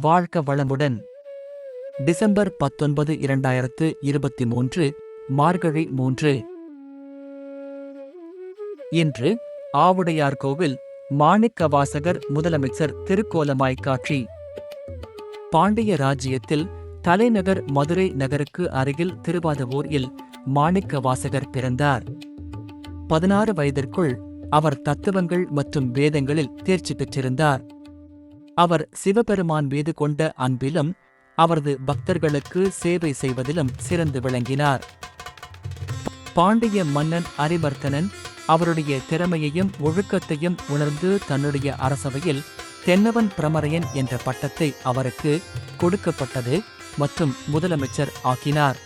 வாழ்க வளமுடன். டிசம்பர் பத்தொன்பது இரண்டாயிரத்து இருபத்தி மூன்று மார்கழி மூன்று. இன்று ஆவுடையார் கோவில் மாணிக்க வாசகர் முதலமைச்சர் திருக்கோலமாய் காட்சி. பாண்டிய ராஜ்யத்தில் தலைநகர் மதுரை நகருக்கு அருகில் திருவாதவூரில் மாணிக்க வாசகர் பிறந்தார். பதினாறு வயதிற்குள் அவர் தத்துவங்கள் மற்றும் வேதங்களில் தேர்ச்சி பெற்றிருந்தார். அவர் சிவபெருமான் மீது கொண்ட அன்பிலும் அவரது பக்தர்களுக்கு சேவை செய்வதிலும் சிறந்து விளங்கினார். பாண்டிய மன்னன் அரிவர்த்தனன் அவருடைய திறமையையும் ஒழுக்கத்தையும் உணர்ந்து தன்னுடைய அரசவையில் தென்னவன் பிரமரையன் என்ற பட்டத்தை அவருக்கு கொடுக்கப்பட்டது மற்றும் முதலமைச்சர் ஆக்கினார்.